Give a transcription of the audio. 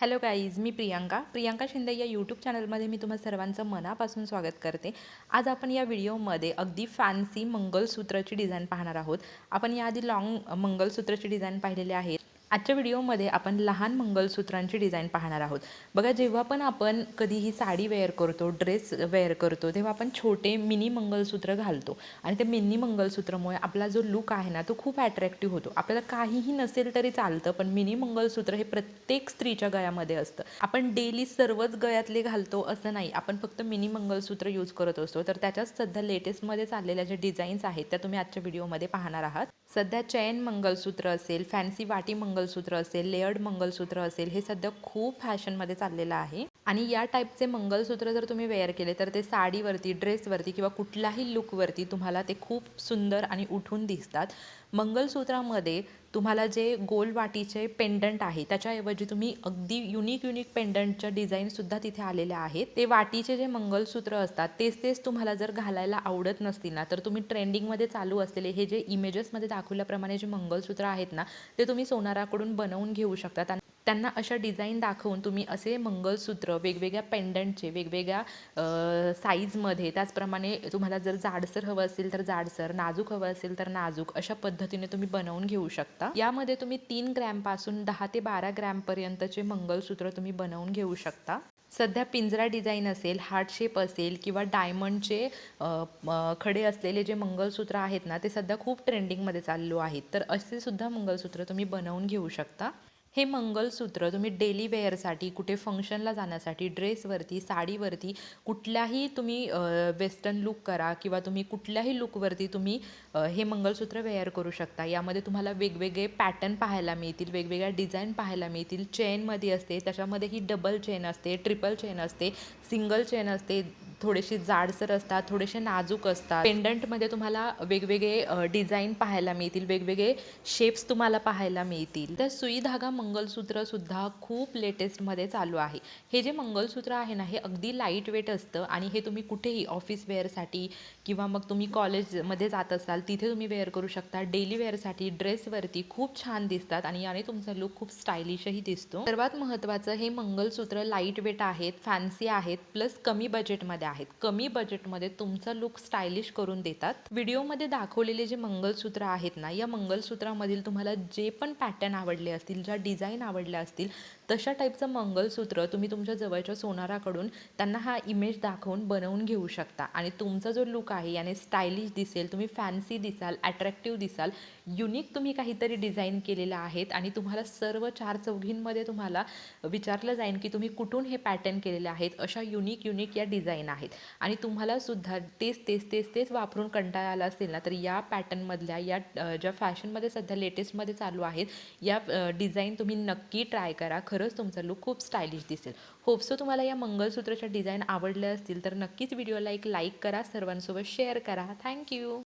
Hello guys मी प्रियांका. प्रियांका शिंदे या YouTube चॅनलमध्ये मी तुम्हा सर्वांचं मनापासून स्वागत करते. आज आपण या व्हिडिओमध्ये अगदी फॅन्सी मंगलसूत्राची डिझाईन पाहणार आहोत. आपण याआधी लाँग मंगलसूत्राची डिझाईन पाहिलेले आहे. आजच्या व्हिडिओमध्ये आपण लहान मंगलसूत्रांची डिझाईन पाहणार आहोत. बघा जेव्हा पण आपण कधीही साडी वेअर करतो ड्रेस वेअर करतो तेव्हा आपण छोटे मिनी मंगलसूत्र घालतो. आणि ते मिनी मंगलसूत्रामुळे आपला जो लुक आहे ना तो खूप अट्रॅक्टिव्ह होतो. आपल्याला काहीही नसेल तरी चालतं पण मिनी मंगलसूत्र हे प्रत्येक स्त्रीच्या गळ्यामध्ये असतं. आपण डेली सर्वच गळ्यातले घालतो असं नाही. आपण फक्त मिनी मंगलसूत्र यूज करत असतो. तर त्याच्यात सध्या लेटेस्टमध्ये चाललेल्या ज्या डिझाईन्स आहेत त्या तुम्ही आजच्या व्हिडिओमध्ये पाहणार आहात. सध्या चैन मंगलसूत्र असेल फॅन्सी वाटी मंगलसूत्र असेल लेअर्ड मंगलसूत्र असेल हे सध्या खूप फॅशनमध्ये चाललेलं आहे. आणि या टाईपचे मंगलसूत्र जर तुम्ही वेअर केले तर ते साडीवरती ड्रेसवरती किंवा कुठल्याही लुकवरती तुम्हाला ते खूप सुंदर आणि उठून दिसतात. मंगलसूत्रामध्ये तुम्हाला जे गोल वाटीचे पेंडंट आहे त्याच्याऐवजी तुम्ही अगदी युनिक युनिक पेंडंटच्या डिझाईनसुद्धा तिथे आलेल्या आहेत. ते वाटीचे जे मंगलसूत्र असतात तेच तेच तुम्हाला जर घालायला आवडत नसतील ना तर तुम्ही ट्रेंडिंगमध्ये चालू असलेले हे जे इमेजेसमध्ये दाखवल्याप्रमाणे जे मंगलसूत्र आहेत ना ते तुम्ही सोनाराकडून बनवून घेऊ शकतात आणि त्यांना अशा डिझाईन दाखवून तुम्ही असे मंगलसूत्र वेगवेगळ्या पेंडंटचे वेगवेगळ्या साईजमध्ये त्याचप्रमाणे तुम्हाला जर जाडसर हवं असेल तर जाडसर नाजूक हवं असेल तर नाजूक अशा पद्धतीने तुम्ही बनवून घेऊ शकता. यामध्ये तुम्ही तीन ग्रॅमपासून दहा ते बारा ग्रॅमपर्यंतचे मंगलसूत्र तुम्ही बनवून घेऊ शकता. सध्या पिंजरा डिझाईन असेल हार्ट शेप असेल किंवा डायमंडचे खडे असलेले जे मंगलसूत्र आहेत ना ते सध्या खूप ट्रेंडिंगमध्ये चाललो आहेत. तर असे सुद्धा मंगलसूत्र तुम्ही बनवून घेऊ शकता. हे मंगलसूत्र तुम्ही डेली वेअरसाठी कुठे फंक्शनला जाण्यासाठी ड्रेसवरती साडीवरती कुठल्याही तुम्ही वेस्टर्न लुक करा किंवा तुम्ही कुठल्याही लुकवरती तुम्ही हे मंगलसूत्र वेअर करू शकता. यामध्ये तुम्हाला वेगवेगळे पॅटर्न पाहायला मिळतील वेगवेगळ्या डिझाईन पाहायला मिळतील. चेनमध्ये असते त्याच्यामध्ये ही डबल चेन असते ट्रिपल चेन असते सिंगल चेन असते थोडेसे जाडसर असतात थोडेसे नाजूक असतात. पेंडंटमध्ये तुम्हाला वेगवेगळे डिझाईन पाहायला मिळतील वेगवेगळे शेप्स तुम्हाला पाहायला मिळतील. तर सुई धागा मंगलसूत्रसुद्धा खूप लेटेस्टमध्ये चालू आहे. हे जे मंगलसूत्र आहे ना हे अगदी लाइट वेट असतं आणि हे तुम्ही कुठेही ऑफिस वेअरसाठी किंवा मग तुम्ही कॉलेजमध्ये जात असाल तिथे तुम्ही वेअर करू शकता. डेली वेअरसाठी ड्रेसवरती खूप छान दिसतात आणि याने तुमचा लुक खूप स्टायलिशही दिसतो. सर्वात महत्त्वाचं हे मंगलसूत्र लाइट वेट आहेत फॅन्सी आहेत प्लस कमी बजेटमध्ये आहेत. कमी बजेटमध्ये तुमचा लुक स्टायलिश करून देतात. व्हिडिओमध्ये दाखवलेले जे मंगलसूत्र आहेत ना या मंगलसूत्रामधील तुम्हाला जे पण पॅटर्न आवडले असतील ज्या डिझाईन आवडल्या असतील तशा टाईपचं मंगलसूत्र तुम्ही तुमच्या जवळच्या सोनाराकडून त्यांना हा इमेज दाखवून बनवून घेऊ शकता. आणि तुमचा जो लुक आहे याने स्टायलिश दिसेल तुम्ही फॅन्सी दिसाल अट्रॅक्टिव्ह दिसाल युनिक तुम्ही काहीतरी डिझाईन केलेलं आहेत आणि तुम्हाला सर्व चार चौघींमध्ये तुम्हाला विचारलं जाईल की तुम्ही कुठून हे पॅटर्न केलेले आहेत अशा युनिक युनिक या डिझाईन आहेत. आणि तुम्हाला सुद्धा तेच तेच तेच तेच वापरून कंटाळा आला असेल ना तर या पॅटर्नमधल्या या ज्या फॅशनमध्ये सध्या लेटेस्टमध्ये चालू आहेत या डिझाईन तुम्ही नक्की ट्राय करा. खरंच तुमचा लुक खूप स्टायलिश दिसेल. होपसो तुम्हाला या मंगळसूत्राच्या डिझाईन आवडल्या असतील तर नक्कीच व्हिडिओला एक लाईक करा सर्वांसोबत शेअर करा. थँक्यू